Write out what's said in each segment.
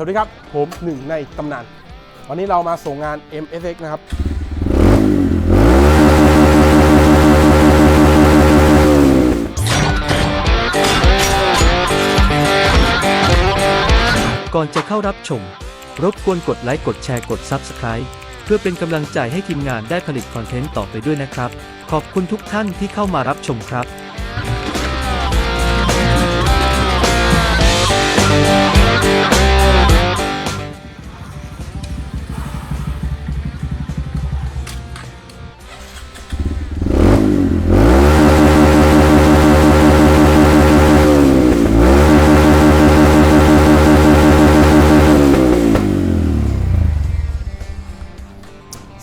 สวัสดีครับ ผมหนึ่งในตำนาน วันนี้เรามาส่งงาน MSX นะครับ ก่อนจะเข้ารับชม รบกวนกดไลค์กดแชร์กด Subscribe เพื่อเป็นกำลังใจให้ทีมงานได้ผลิตคอนเทนต์ต่อไปด้วยนะครับ ขอบคุณทุกท่านที่เข้ามารับชมครับ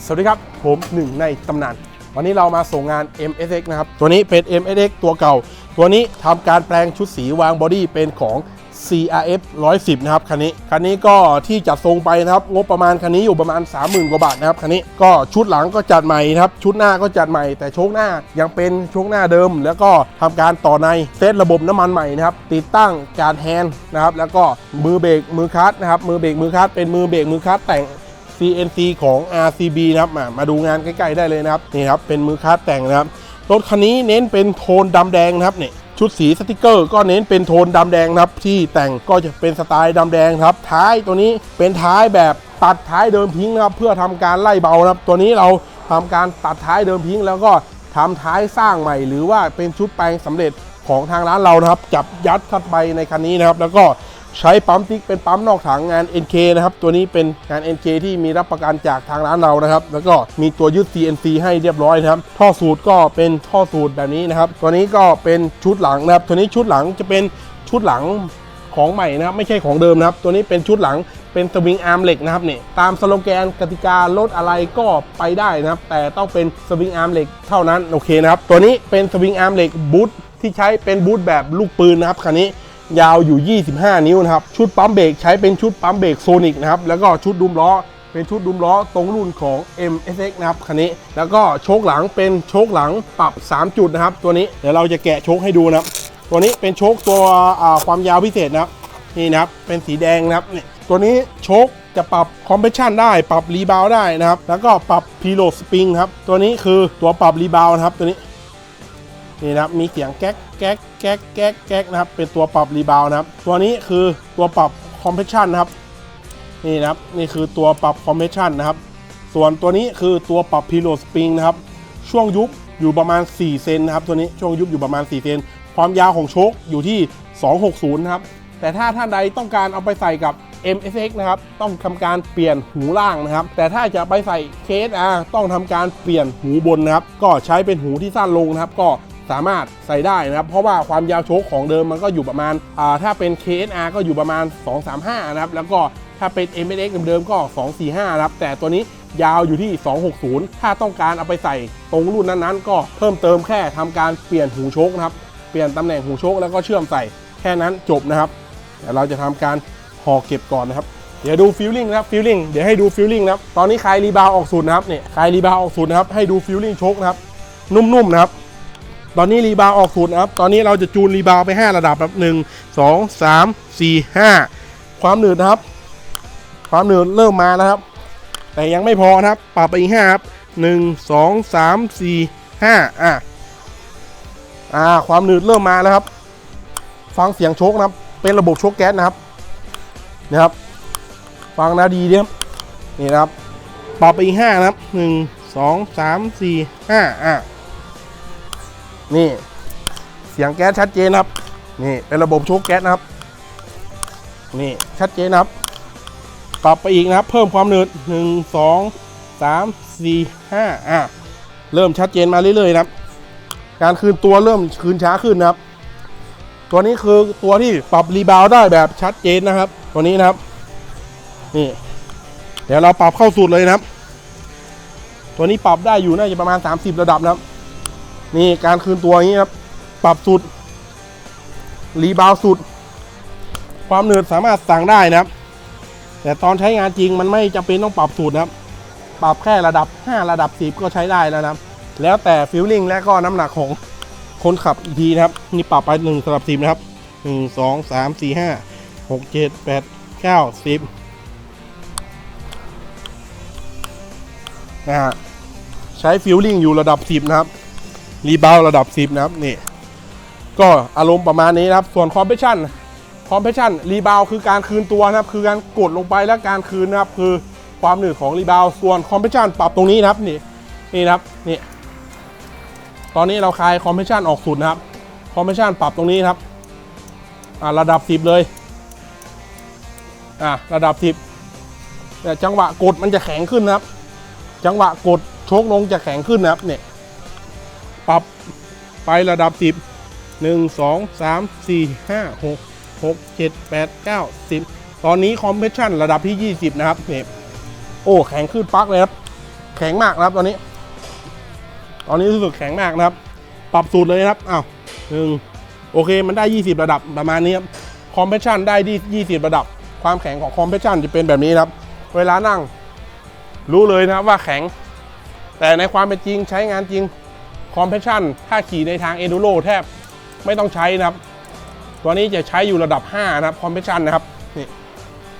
สวัสดีครับ ผมหนึ่งในตำนาน วันนี้เรามาส่งงาน MSX นะครับ ตัวนี้เป็น MSX ตัวเก่า ตัวนี้ทำการแปลงชุดสีวางบอดี้เป็นของ CRF 110 นะครับคันนี้ คันนี้ก็ที่จัดทรงไปนะครับ งบประมาณคันนี้อยู่ประมาณ 30,000 กว่าบาทนะครับคันนี้ก็ชุดหลังก็จัดใหม่นะครับ ชุดหน้าก็จัดใหม่ แต่โชคหน้ายังเป็นโชคหน้าเดิม แล้วก็ทำการต่อในเซตระบบน้ำมันใหม่นะครับ ติดตั้งการแฮนด์นะครับ แล้วก็มือเบรกมือคลัตช์นะครับ มือเบรกมือคลัตช์เป็นมือเบรกมือคลัตช์แต่ง CNC ของ RCB นะครับมามาดูงานใกล้ๆได้เลยนะครับนี่ครับเป็นมือคาดแต่งนะครับรถคันนี้เน้นเป็นโทนดำแดงนะครับเนี่ยชุดสีสติกเกอร์ก็เน้นเป็นโทนดำแดงนะครับ ที่แต่งก็จะเป็นสไตล์ดำแดงครับ ท้ายตัวนี้เป็นท้ายแบบตัดท้ายเดิมทิ้งนะครับ เพื่อทำการไล่เบานะครับ ตัวนี้เราทำการตัดท้ายเดิมทิ้ง แล้วก็ทำท้ายสร้างใหม่ หรือว่าเป็นชุดแปลงสำเร็จของทางร้านเรานะครับ จับยัดเข้าไปในคันนี้นะครับ แล้วก็ ใช้ปั๊มติ๊กเป็นปั๊มนอกถังงาน NK นะครับ ตัวนี้เป็นงาน NK ที่มีรับประกันจากทางร้านเรานะครับ แล้วก็มีตัวยึด CNC ให้เรียบร้อยนะครับ ท่อสูตรก็เป็นท่อสูตรแบบนี้นะครับ ตัวนี้ก็เป็นชุดหลังนะครับ ตัวนี้ชุดหลังจะเป็นชุดหลังของใหม่นะครับไม่ใช่ของเดิมนะครับ ตัวนี้เป็นชุดหลังเป็นสวิงอาร์มเหล็กนะครับเนี่ยตามสโลแกนกติการถอะไรก็ไปได้นะครับ แต่ต้องเป็นสวิงอาร์มเหล็กเท่านั้นโอเคนะครับ ตัวนี้เป็นสวิงอาร์มเหล็กบูทที่ใช้เป็นบูทแบบลูกปืนนะครับคันนี้ ยาวอยู่ 25 นิ้วนะครับ ชุดปั๊มเบรกใช้เป็นชุดปั๊มเบรกโซนิกนะครับ แล้วก็ชุดดุมล้อเป็นชุดดุมล้อตรงรุ่นของ MSX นะครับคันนี้ แล้วก็โชคหลังเป็นโชคหลังปรับ 3 จุดนะครับ ตัวนี้เดี๋ยวเราจะแกะโชคให้ดูนะครับ ตัวนี้เป็นโชคตัวความยาวพิเศษนะครับนี่นะครับเป็นสีแดงนะครับเนี่ยตัวนี้โชคจะปรับคอมเพรสชันได้ปรับรีบาวได้นะครับ แล้วก็ปรับพีโลสปริงครับตัวนี้คือตัวปรับรีบาวนะครับตัวนี้ นี่นะครับมีเสียงแก๊กแก๊กแก๊กแก๊กแก๊กนะครับเป็นตัวปรับรีบาวนะครับตัวนี้คือตัวปรับคอมเพรสชันนะครับนี่นะครับนี่คือตัวปรับคอมเพรสชันนะครับส่วนตัวนี้คือตัวปรับพีโลสปริงนะครับช่วงยุบอยู่ประมาณ 4 เซนนะครับตัวนี้ช่วงยุบอยู่ประมาณ 4 เซนความยาวของโชคอยู่ที่ 260 นะครับ แต่ถ้าท่านใดต้องการเอาไปใส่กับ MSX นะครับ ต้องทำการเปลี่ยนหูล่างนะครับ แต่ถ้าจะไปใส่ KSR ต้องทำการเปลี่ยนหูบนนะครับ ก็ใช้เป็นหูที่สั้นลงนะครับ ก็ สามารถใส่ได้นะครับ เพราะว่าความยาวโชคของเดิมมันก็อยู่ประมาณอ่าถ้าเป็น KSR ก็อยู่ประมาณ 235 นะครับ แล้วก็ถ้าเป็น MSX เดิมๆก็ 245 นะครับ แต่ตัวนี้ยาวอยู่ที่ 260 ถ้าต้องการเอาไปใส่ตรงรุ่นนั้นๆ ก็เพิ่มเติมแค่ทำการเปลี่ยนหูโชคนะครับ เปลี่ยนตำแหน่งหูโชคแล้วก็เชื่อมใส่แค่นั้นจบนะครับเดี๋ยวเราจะทำการห่อเก็บก่อนนะครับ เดี๋ยวดูฟิลลิ่งนะครับฟิลลิ่งเดี๋ยวให้ดูฟิลลิ่งนะครับ ตอนนี้คลายรีบาวออกสูตรนะครับเนี่ยคลายรีบาวออกสูตรนะครับ ให้ดูฟิลลิ่งโชคนะครับ นุ่มๆนะครับ ตอนนี้รีบาวออกสูตรนะครับ ตอนนี้เราจะจูนรีบาวไป 5 ระดับครับหนึ่งสองสามสี่ห้าความหนืดนะครับ ความหนืดเริ่มมาแล้วครับ แต่ยังไม่พอนะครับ ปรับไปอีกห้าครับหนึ่งสองสามสี่ห้าอะอ่า ความหนืดเริ่มมาแล้วครับ ฟังเสียงโชคนะครับ เป็นระบบโชคแก๊สนะครับนะครับ ฟังนะดีเดีครับนี่นะครับ ปรับไปอีกห้านะครับหนึ่งสองสามสี่ห้าอะ นี่เสียงแก๊สชัดเจนนะครับ นี่เป็นระบบโชคแก๊สนะครับ นี่ชัดเจนนะครับ ปรับไปอีกนะครับ เพิ่มความหนืดหนึ่งสองสามสี่ห้าอะเริ่มชัดเจนมาเรื่อยๆนะครับ การคืนตัวเริ่มคืนช้าขึ้นนะครับ ตัวนี้คือตัวที่ปรับรีบาวได้แบบชัดเจนนะครับ ตัวนี้นะครับ นี่ เดี๋ยวเราปรับเข้าสูตรเลยนะครับ ตัวนี้ปรับได้อยู่น่าจะประมาณ 30 ระดับนะครับ นี่การคืนตัวอย่างนี้ครับ ปรับสุด รีบาวสุด ความเหนืดสามารถสั่งได้นะครับ แต่ตอนใช้งานจริงมันไม่จำเป็นต้องปรับสูตรนะครับ ปรับแค่ระดับ 5 ระดับ 10 ก็ใช้ได้แล้วนะครับ แล้วแต่ฟิลลิ่งและก็น้ำหนักของคนขับอีกทีนะครับ นี่ปรับไป1สำหรับ10นะครับ 1 2 3 4 5 6 7 8เก้าสิบนะฮะใช้ฟิลลิ่งอยู่ระดับ 10 นะครับ รีบาวระดับ 10 นะครับนี่ก็อารมณ์ประมาณนี้นะครับส่วนคอมเพรสชันคอมเพรสชันรีบาวคือการคืนตัวนะครับ คือการกดลงไปแล้วการคืนนะครับ คือความหนืดของรีบาวส่วนคอมเพรสชันปรับตรงนี้นะครับนี่นี่นะครับนี่ตอนนี้เราคลายคอมเพรสชันออกสุดนะครับคอมเพรสชันปรับตรงนี้ครับอ่าระดับ 10 เลยอ่าระดับ 10แต่จังหวะกดมันจะแข็งขึ้นนะครับ จังหวะกดโชกลงจะแข็งขึ้นนะครับเนี่ย ปรับไประดับ 10 1 2 3 4 5 6 6 7 8 9 10 ตอนนี้คอมเพรสชันระดับที่ 20 นะครับเนี่ยโอ้แข็งขึ้นปักเลยครับ แข็งมากนะครับตอนนี้ ตอนนี้รู้สึกแข็งมากนะครับ ปรับสูตรเลยนะครับอ้าวหนึ่งโอเคมันได้ 20 ระดับประมาณนี้ครับคอมเพรสชันได้ที่20 ระดับ ความแข็งของคอมเพรสชันจะเป็นแบบนี้นะครับ เวลานั่ง รู้เลยนะครับว่าแข็ง แต่ในความเป็นจริงใช้งานจริง คอมเพรสชันถ้าขี่ในทางเอ d ูโรแทบไม่ต้องใช้นะครับ ตัวนี้จะใช้อยู่ระดับ 5 นะครับคอมเพรสชันนะครับนี่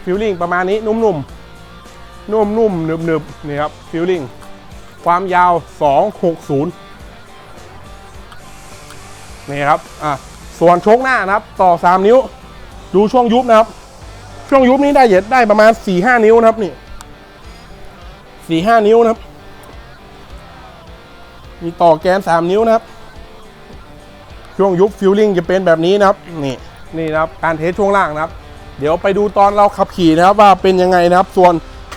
ฟิลลิ่งประมาณนี้นุ่มๆนุ่มๆหนึบๆนี่ครับฟิลลิ่งความยาว 260 นี่ครับอะส่วนโชคหน้านะครับ ต่อ 3 นิ้ว ดูช่วงยุบนะครับ ช่วงยุบนี้ได้เหยียดได้ประมาณ 4-5 นิ้วนะครับนี่4-5 นิ้วนะครับ มีต่อแกน 3 นิ้วนะครับ ช่วงยุบฟิลลิ่งจะเป็นแบบนี้นะครับ นี่นี่นะครับการเทสช่วงล่างนะครับ เดี๋ยวไปดูตอนเราขับขี่นะครับว่าเป็นยังไงนะครับ ส่วน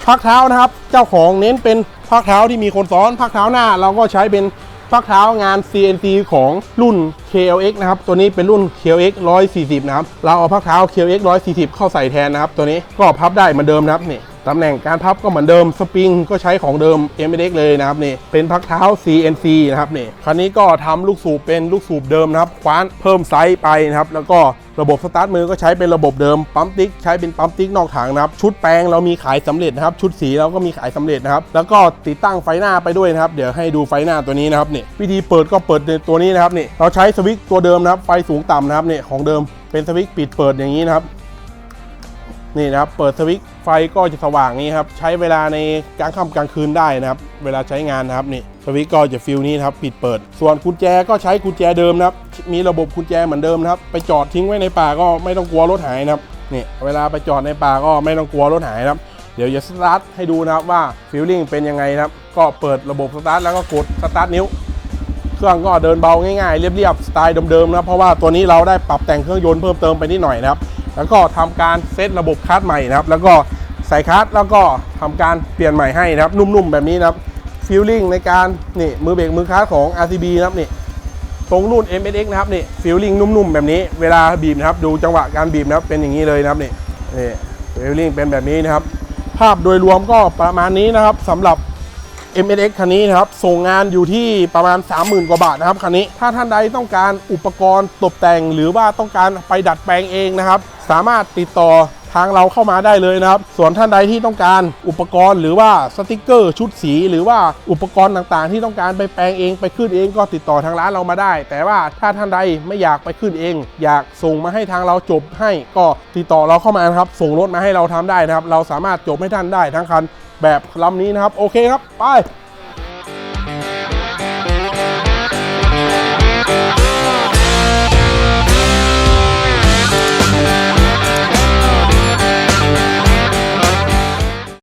พักเท้านะครับ เจ้าของเน้นเป็นพักเท้าที่มีคนซ้อนพักเท้าหน้า เราก็ใช้เป็นพักเท้างาน CNC ของรุ่น KLX นะครับ ตัวนี้เป็นรุ่น KLX 140 นะครับ เราเอาพักเท้า KLX 140 เข้าใส่แทนนะครับ ตัวนี้ก็พับได้เหมือนเดิมนะครับนี่ ตำแหน่งการพับก็เหมือนเดิมสปริงก็ใช้ของเดิม m x เลยนะครับนี่เป็นพักเท้า CNC นะครับนี่คันนี้ก็ทำลูกสูบเป็นลูกสูบเดิมนะครับคว้านเพิ่มไซส์ไปนะครับแล้วก็ระบบสตาร์ทมือก็ใช้เป็นระบบเดิมปั๊มติ๊กใช้เป็นปั๊มติ๊กนอกถังนะครับชุดแปลงเรามีขายสำเร็จนะครับชุดสีเราก็มีขายสำเร็จนะครับแล้วก็ติดตั้งไฟหน้าไปด้วยนะครับเดี๋ยวให้ดูไฟหน้าตัวนี้นะครับนี่วิธีเปิดก็เปิดในตัวนี้นะครับนี่เราใช้สวิตช์ตัวเดิมนะครับไฟสูงต่ำนะครับนี่ของเดิมเป็นสวิตช์ปิดเปิดอย่างนี้นะครับนี่นะครับเปิดสวิตช์ ฟก็จะสว่างนี้ครับ ใช้เวลาในกลางค่ำกลางคืนได้นะครับ เวลาใช้งานนะครับนี่สวิตช์ก็จะฟิลนี้นะครับปิดเปิด ส่วนกุญแจก็ใช้กุญแจเดิมนะครับ มีระบบกุญแจเหมือนเดิมนะครับ ไปจอดทิ้งไว้ในป่าก็ไม่ต้องกลัวรถหายนะครับนี่เวลาไปจอดในป่าก็ไม่ต้องกลัวรถหายนะครับเดี๋ยวจะสตาร์ทให้ดูนะครับว่าฟิลลิ่งเป็นยังไงนะครับ ก็เปิดระบบสตาร์ทแล้วก็กดสตาร์ทนิ้ว เครื่องก็เดินเบาง่ายๆ เรียบๆสไตล์เดิมๆนะเพราะว่าตัวนี้เราได้ปรับแต่งเครื่องยนต์เพิ่มเติมไปนิดหน่อยนะครับ แล้วก็ทำการเซตระบบคาดใหม่นะครับ แล้วก็ ใส่คาร์ดแล้วก็ทำการเปลี่ยนใหม่ให้นะครับ นุ่มๆแบบนี้นะครับฟิลลิ่งในการนี่มือเบรกมือคาร์ดของ RCB นะครับนี่ตรงรุ่น MSX นะครับนี่ฟิลลิ่งนุ่มๆแบบนี้เวลาบีบนะครับดูจังหวะการบีบนะครับเป็นอย่างนี้เลยนะครับนี่นี่ฟิลลิ่งเป็นแบบนี้นะครับ ภาพโดยรวมก็ประมาณนี้นะครับสำหรับ MSX คันนี้นะครับ ส่งงานอยู่ที่ประมาณ 30,000 กว่าบาทนะครับคันนี้ ถ้าท่านใดต้องการอุปกรณ์ตกแต่ง หรือว่าต้องการไปดัดแปลงเองนะครับ สามารถติดต่อ ทางเราเข้ามาได้เลยนะครับ ส่วนท่านใดที่ต้องการอุปกรณ์หรือว่าสติกเกอร์ชุดสี หรือว่าอุปกรณ์ต่างๆ ที่ต้องการไปแปลงเองไปขึ้นเองก็ติดต่อทางร้านเรามาได้ แต่ว่าถ้าท่านใดไม่อยากไปขึ้นเอง อยากส่งมาให้ทางเราจบให้ก็ติดต่อเราเข้ามานะครับ ส่งรถมาให้เราทำได้นะครับ เราสามารถจบให้ท่านได้ทั้งคันแบบลำนี้นะครับ โอเคครับ ไป